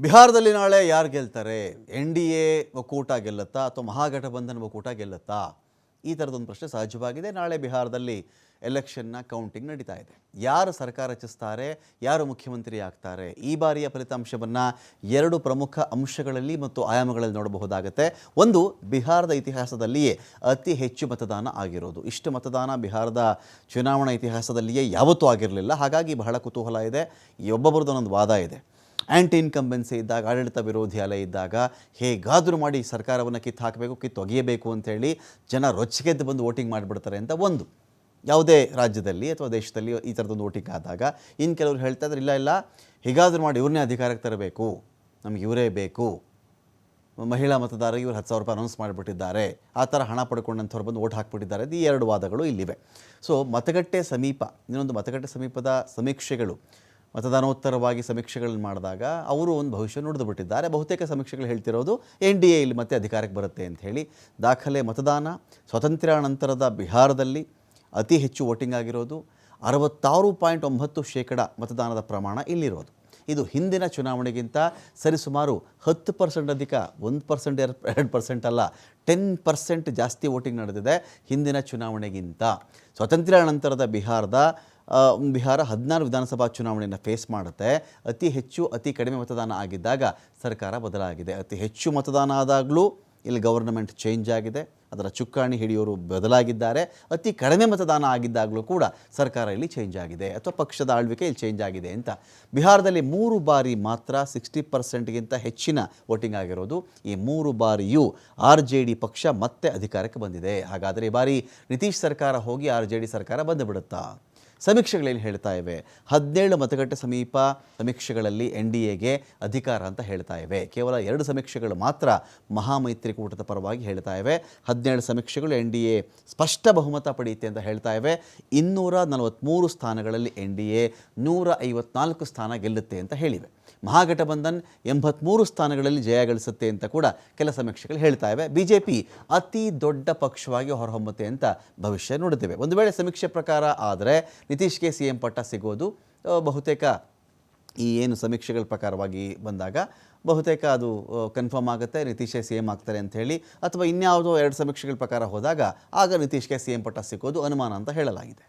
ಬಿಹಾರದಲ್ಲಿ ನಾಳೆ ಯಾರು ಗೆಲ್ತಾರೆ? ಎನ್ ಡಿ ಎ ಒಕ್ಕೂಟ ಗೆಲ್ಲುತ್ತಾ ಅಥವಾ ಮಹಾಗಠಬಂಧನ್ ಒಕ್ಕೂಟ ಗೆಲ್ಲುತ್ತಾ? ಈ ಥರದೊಂದು ಪ್ರಶ್ನೆ ಸಹಜವಾಗಿದೆ. ನಾಳೆ ಬಿಹಾರದಲ್ಲಿ ಎಲೆಕ್ಷನ್ನ ಕೌಂಟಿಂಗ್ ನಡೀತಾ ಇದೆ. ಯಾರು ಸರ್ಕಾರ ರಚಿಸ್ತಾರೆ? ಯಾರು ಮುಖ್ಯಮಂತ್ರಿ ಆಗ್ತಾರೆ? ಈ ಬಾರಿಯ ಫಲಿತಾಂಶವನ್ನು ಎರಡು ಪ್ರಮುಖ ಅಂಶಗಳಲ್ಲಿ ಮತ್ತು ಆಯಾಮಗಳಲ್ಲಿ ನೋಡಬಹುದಾಗುತ್ತೆ. ಒಂದು, ಬಿಹಾರದ ಇತಿಹಾಸದಲ್ಲಿಯೇ ಅತಿ ಹೆಚ್ಚು ಮತದಾನ ಆಗಿರೋದು. ಇಷ್ಟು ಮತದಾನ ಬಿಹಾರದ ಚುನಾವಣಾ ಇತಿಹಾಸದಲ್ಲಿಯೇ ಯಾವತ್ತೂ ಆಗಿರಲಿಲ್ಲ. ಹಾಗಾಗಿ ಬಹಳ ಕುತೂಹಲ ಇದೆ. ಈ ಒಂದೊಂದು ವಾದ ಇದೆ. ಆ್ಯಂಟಿ ಇನ್ಕಂಬೆನ್ಸಿ ಇದ್ದಾಗ, ಆಡಳಿತ ವಿರೋಧಿ ಅಲೆ ಇದ್ದಾಗ ಹೇಗಾದರೂ ಮಾಡಿ ಸರ್ಕಾರವನ್ನು ಕಿತ್ತು ಹಾಕಬೇಕು ಕಿತ್ತು ಒಗೆಯಬೇಕು ಅಂತೇಳಿ ಜನ ರೊಚ್ಚಿಗೆದ್ದು ಬಂದು ವೋಟಿಂಗ್ ಮಾಡಿಬಿಡ್ತಾರೆ ಅಂತ ಒಂದು. ಯಾವುದೇ ರಾಜ್ಯದಲ್ಲಿ ಅಥವಾ ದೇಶದಲ್ಲಿ ಈ ಥರದೊಂದು ವೋಟಿಂಗ್ ಆದಾಗ ಇನ್ನು ಕೆಲವರು ಹೇಳ್ತಾ ಇದ್ರೆ ಇಲ್ಲ ಇಲ್ಲ, ಹೇಗಾದರೂ ಮಾಡಿ ಇವ್ರನ್ನೇ ಅಧಿಕಾರಕ್ಕೆ ತರಬೇಕು, ನಮಗೆ ಇವರೇ ಬೇಕು. ಮಹಿಳಾ ಮತದಾರರಿಗೆ ಇವರು ಹತ್ತು ಸಾವಿರ ರೂಪಾಯಿ ಅನೌನ್ಸ್ ಮಾಡಿಬಿಟ್ಟಿದ್ದಾರೆ, ಆ ಥರ ಹಣ ಪಡ್ಕೊಂಡಂಥವ್ರು ಬಂದು ಓಟ್ ಹಾಕ್ಬಿಟ್ಟಿದ್ದಾರೆ, ಈ ಎರಡು ವಾದಗಳು ಇಲ್ಲಿವೆ. ಸೊ ಮತಗಟ್ಟೆ ಸಮೀಪ, ಇನ್ನೊಂದು ಮತಗಟ್ಟೆ ಸಮೀಪದ ಸಮೀಕ್ಷೆಗಳು. ಮತದಾನೋತ್ತರವಾಗಿ ಸಮೀಕ್ಷೆಗಳನ್ನು ಮಾಡಿದಾಗ ಅವರು ಒಂದು ಭವಿಷ್ಯ ನುಡಿದು ಬಿಟ್ಟಿದ್ದಾರೆ. ಬಹುತೇಕ ಸಮೀಕ್ಷೆಗಳು ಹೇಳ್ತಿರೋದು ಎನ್ ಡಿ ಎ ಇಲ್ಲಿ ಮತ್ತೆ ಅಧಿಕಾರಕ್ಕೆ ಬರುತ್ತೆ ಅಂತ ಹೇಳಿ. ದಾಖಲೆ ಮತದಾನ ನಂತರದ ಬಿಹಾರದಲ್ಲಿ ಅತಿ ಹೆಚ್ಚು ವೋಟಿಂಗ್ ಆಗಿರೋದು. ಅರವತ್ತಾರು ಪಾಯಿಂಟ್ ಒಂಬತ್ತು ಶೇಕಡ ಮತದಾನದ ಪ್ರಮಾಣ ಇಲ್ಲಿರೋದು. ಇದು ಹಿಂದಿನ ಚುನಾವಣೆಗಿಂತ ಸರಿಸುಮಾರು ಹತ್ತು ಪರ್ಸೆಂಟ್ ಅಧಿಕ ಒಂದು ಪರ್ಸೆಂಟ್ ಎರಡು ಎರಡು ಪರ್ಸೆಂಟ್ ಅಲ್ಲ ಟೆನ್ ಪರ್ಸೆಂಟ್ ಜಾಸ್ತಿ ವೋಟಿಂಗ್ ನಡೆದಿದೆ ಹಿಂದಿನ ಚುನಾವಣೆಗಿಂತ. ಸ್ವಾತಂತ್ರ್ಯಾನಂತರದ ಬಿಹಾರದ ಆ, ಬಿಹಾರ ಹದಿನಾರು ವಿಧಾನಸಭಾ ಚುನಾವಣೆಯನ್ನು ಫೇಸ್ ಮಾಡುತ್ತೆ. ಅತಿ ಹೆಚ್ಚು, ಅತಿ ಕಡಿಮೆ ಮತದಾನ ಆಗಿದ್ದಾಗ ಸರ್ಕಾರ ಬದಲಾಗಿದೆ. ಅತಿ ಹೆಚ್ಚು ಮತದಾನ ಆದಾಗಲೂ ಇಲ್ಲಿ ಗವರ್ನಮೆಂಟ್ ಚೇಂಜ್ ಆಗಿದೆ. ಅದರ ಚುಕ್ಕಾಣಿ ಹಿಡಿಯೋರು ಬದಲಾಗಿದ್ದಾರೆ. ಅತಿ ಕಡಿಮೆ ಮತದಾನ ಆಗಿದ್ದಾಗಲೂ ಕೂಡ ಸರ್ಕಾರ ಇಲ್ಲಿ ಚೇಂಜ್ ಆಗಿದೆ. ಅಥವಾ ಪಕ್ಷದ ಆಳ್ವಿಕೆ ಇಲ್ಲಿ ಚೇಂಜ್ ಆಗಿದೆ ಅಂತ. ಬಿಹಾರದಲ್ಲಿ ಮೂರು ಬಾರಿ ಮಾತ್ರ ಸಿಕ್ಸ್ಟಿ ಪರ್ಸೆಂಟ್ಗಿಂತ ಹೆಚ್ಚಿನ ವೋಟಿಂಗ್ ಆಗಿರೋದು. ಈ ಮೂರು ಬಾರಿಯೂ ಆರ್ ಜೆ ಪಕ್ಷ ಮತ್ತೆ ಅಧಿಕಾರಕ್ಕೆ ಬಂದಿದೆ. ಹಾಗಾದರೆ ಈ ಬಾರಿ ನಿತೀಶ್ ಸರ್ಕಾರ ಹೋಗಿ ಆರ್ ಜೆ ಡಿ ಸರ್ಕಾರ ಬಂದು ಬಿಡುತ್ತಾ? ಸಮೀಕ್ಷೆಗಳೇನು ಹೇಳ್ತಾ ಇವೆ. ಹದಿನೇಳು ಮತಗಟ್ಟೆ ಸಮೀಪ ಸಮೀಕ್ಷೆಗಳಲ್ಲಿ ಎನ್ ಡಿ ಎಗೆ ಅಧಿಕಾರ ಅಂತ ಹೇಳ್ತಾ ಇವೆ. ಕೇವಲ ಎರಡು ಸಮೀಕ್ಷೆಗಳು ಮಾತ್ರ ಮಹಾಮೈತ್ರಿಕೂಟದ ಪರವಾಗಿ ಹೇಳ್ತಾ ಇವೆ. ಹದಿನೇಳು ಸಮೀಕ್ಷೆಗಳು ಎನ್ ಡಿ ಎ ಸ್ಪಷ್ಟ ಬಹುಮತ ಪಡೆಯುತ್ತೆ ಅಂತ ಹೇಳ್ತಾ ಇವೆ. ಇನ್ನೂರ ನಲವತ್ತ್ಮೂರು ಸ್ಥಾನಗಳಲ್ಲಿ ಎನ್ ಡಿ ಎ ನೂರ ಐವತ್ನಾಲ್ಕು ಸ್ಥಾನ ಗೆಲ್ಲುತ್ತೆ ಅಂತ ಹೇಳಿವೆ. ಮಹಾಗಠಬಂಧನ್ ಎಂಬತ್ತ್ಮೂರು ಸ್ಥಾನಗಳಲ್ಲಿ ಜಯ ಗಳಿಸುತ್ತೆ ಅಂತ ಕೂಡ ಕೆಲ ಸಮೀಕ್ಷೆಗಳು ಹೇಳ್ತಾ ಇವೆ. ಬಿ ಜೆ ಪಿ ಅತಿ ದೊಡ್ಡ ಪಕ್ಷವಾಗಿ ಹೊರಹೊಮ್ಮುತ್ತೆ ಅಂತ ಭವಿಷ್ಯ ನೋಡುತ್ತೇವೆ. ಒಂದು ವೇಳೆ ಸಮೀಕ್ಷೆ ಪ್ರಕಾರ ಆದರೆ ನಿತೀಶ್ಗೆ ಸಿ ಎಂ ಪಟ್ಟ ಸಿಗೋದು ಬಹುತೇಕ ಈ ಏನು ಸಮೀಕ್ಷೆಗಳ ಪ್ರಕಾರವಾಗಿ ಬಂದಾಗ ಬಹುತೇಕ ಅದು ಕನ್ಫರ್ಮ್ ಆಗುತ್ತೆ ನಿತೀಶೇ ಸಿ ಎಂ ಆಗ್ತಾರೆ ಅಂತ ಹೇಳಿ. ಅಥವಾ ಇನ್ಯಾವುದೋ ಎರಡು ಸಮೀಕ್ಷೆಗಳ ಪ್ರಕಾರ ಹೋದಾಗ ಆಗ ನಿತೀಶ್ಗೆ ಸಿ ಎಂ ಪಟ್ಟ ಸಿಗೋದು ಅನುಮಾನ ಅಂತ ಹೇಳಲಾಗಿದೆ.